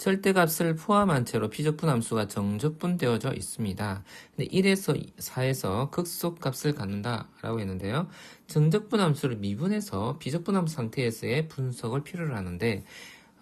절대값을 포함한 채로 비적분 함수가 정적분되어져 있습니다. 근데 1에서 4에서 극소값을 갖는다 라고 했는데요. 정적분 함수를 미분해서 비적분 함수 상태에서의 분석을 필요로 하는데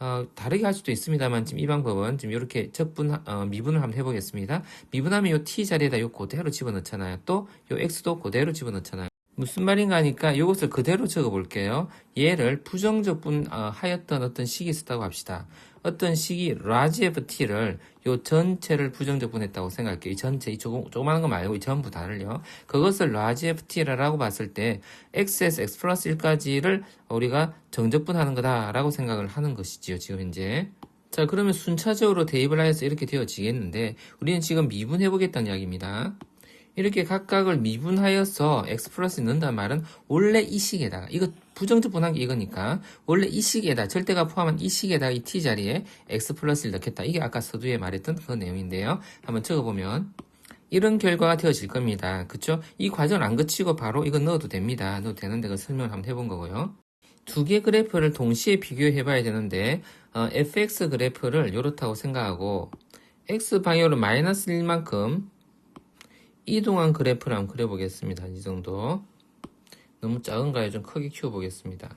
어, 다르게 할 수도 있습니다만 지금 이 방법은 지금 이렇게 적분 어, 미분을 한번 해보겠습니다. 미분하면 요 t 자리에다 요 그대로 집어넣잖아요. 또 요 x도 그대로 집어넣잖아요. 무슨 말인가 하니까 이것을 그대로 적어 볼게요. 얘를 부정적분 어, 하였던 어떤 식이 있었다고 합시다. 어떤 식이 라지 ft를 요 전체를 부정적분했다고 생각할게요. 이 전체 이 조금 조그마한 거 말고 이 전부 다를요. 그것을 라지 ft라고 봤을 때 x에서 x 플러스 1까지를 우리가 정적분하는 거다라고 생각을 하는 것이지요. 지금 현재. 자 그러면 순차적으로 대입을 하여서 이렇게 되어지겠는데 우리는 지금 미분해 보겠다는 이야기입니다. 이렇게 각각을 미분하여서 x 플러스 넣는다는 말은 원래 이 식에다가 이거 부정적 분한 게 이거니까 원래 이 식에다 절대가 포함한 이 식에다가 이 t 자리에 x 플러스를 넣겠다. 이게 아까 서두에 말했던 그 내용인데요. 한번 적어보면 이런 결과가 되어질 겁니다. 그쵸? 이 과정 안 거치고 바로 이거 넣어도 됩니다. 넣어도 되는데 그 설명을 한번 해본 거고요. 두 개 그래프를 동시에 비교해 봐야 되는데 어, fx 그래프를 이렇다고 생각하고 x 방향으로 마이너스 1만큼 이동한 그래프를 한번 그려보겠습니다. 이 정도. 너무 작은가요? 좀 크게 키워보겠습니다.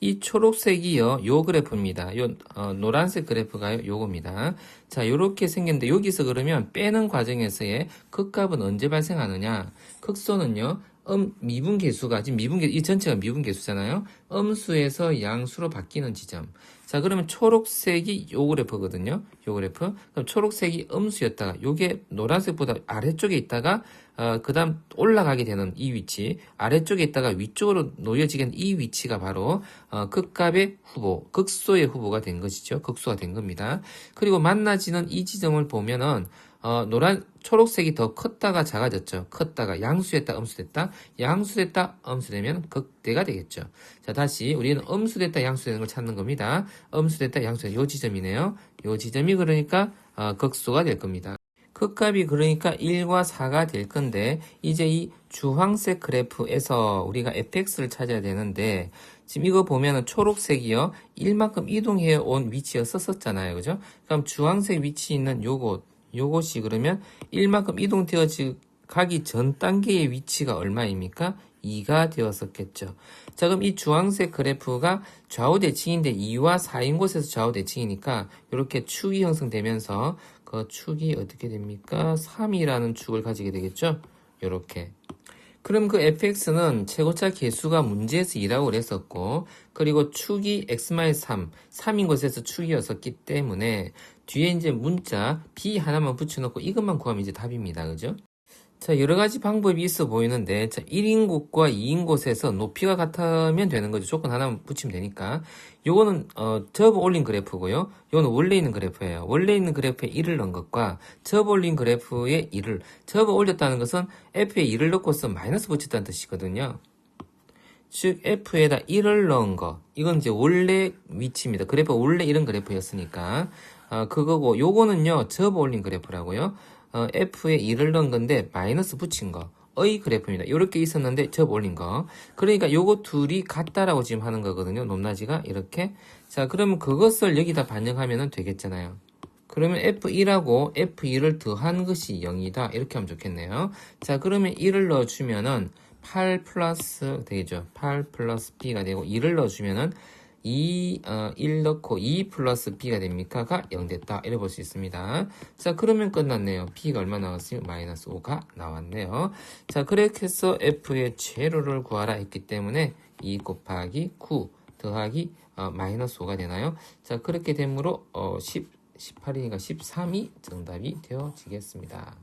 이 초록색이요, 요 그래프입니다. 요, 어, 노란색 그래프가 요겁니다. 자, 요렇게 생겼는데, 여기서 그러면 빼는 과정에서의 극값은 언제 발생하느냐? 극소는요, 음, 미분계수가, 지금 미분계, 이 전체가 미분계수잖아요? 음수에서 양수로 바뀌는 지점. 자, 그러면 초록색이 요 그래프거든요. 요 그래프. 그럼 초록색이 음수였다가, 요게 노란색보다 아래쪽에 있다가, 어, 그 다음 올라가게 되는 이 위치, 아래쪽에 있다가 위쪽으로 놓여지게 되는 이 위치가 바로, 어, 극값의 후보, 극소의 후보가 된 것이죠. 극소가 된 겁니다. 그리고 만나지는 이 지점을 보면은, 어, 노란, 초록색이 더 컸다가 작아졌죠. 컸다가 양수됐다, 음수됐다. 양수됐다, 음수되면 극대가 되겠죠. 자, 다시 우리는 음수됐다, 양수되는 걸 찾는 겁니다. 음수됐다, 양수됐다. 요 지점이네요. 요 지점이 그러니까 어, 극소가 될 겁니다. 극값이 그러니까 1과 4가 될 건데 이제 이 주황색 그래프에서 우리가 fx를 찾아야 되는데 지금 이거 보면은 초록색이요 1만큼 이동해 온 위치였었잖아요 그죠 그럼 주황색 위치 있는 요곳 요것이 그러면 1만큼 이동되어 가기 전 단계의 위치가 얼마입니까? 2가 되었었겠죠. 자, 그럼 이 주황색 그래프가 좌우 대칭인데 2와 4인 곳에서 좌우 대칭이니까 이렇게 축이 형성되면서 그 축이 어떻게 됩니까? 3이라는 축을 가지게 되겠죠. 이렇게. 그럼 그 fx는 최고차 개수가 문제에서 2라고 그랬었고 그리고 축이 x-3, 3인 곳에서 축이었었기 때문에 뒤에 이제 문자 b 하나만 붙여놓고 이것만 구하면 이제 답입니다. 그죠? 자, 여러 가지 방법이 있어 보이는데, 자, 1인 곳과 2인 곳에서 높이가 같으면 되는 거죠. 조건 하나만 붙이면 되니까. 요거는, 어, 접어 올린 그래프고요. 요거는 원래 있는 그래프예요. 원래 있는 그래프에 1을 넣은 것과 접어 올린 그래프에 1을, 접어 올렸다는 것은 F에 2를 넣고서 마이너스 붙였다는 뜻이거든요. 즉, F에다 1을 넣은 거. 이건 이제 원래 위치입니다. 그래프 원래 이런 그래프였으니까. 어, 그거고, 요거는요, 접어 올린 그래프라고요. 어, F에 2를 넣은 건데 마이너스 붙인 거. 의 그래프입니다. 이렇게 있었는데 접 올린 거. 그러니까 요거 둘이 같다라고 지금 하는 거거든요. 높낮이가 이렇게. 자, 그러면 그것을 여기다 반영하면 되겠잖아요. 그러면 F1하고 F2를 더한 것이 0이다. 이렇게 하면 좋겠네요. 자, 그러면 1을 넣어주면은 8 플러스 되겠죠. 8 플러스 B가 되고 2를 넣어주면은 2, 어, 1 넣고 2 플러스 b가 됩니까? 가 0 됐다. 이래 볼 수 있습니다. 자, 그러면 끝났네요. b가 얼마 나왔어요? 마이너스 5가 나왔네요. 자, 그렇게 해서 f의 제로를 구하라 했기 때문에 2 곱하기 9 더하기 어, 마이너스 5가 되나요? 자, 그렇게 되므로 어, 10, 18이니까 13이 정답이 되어지겠습니다.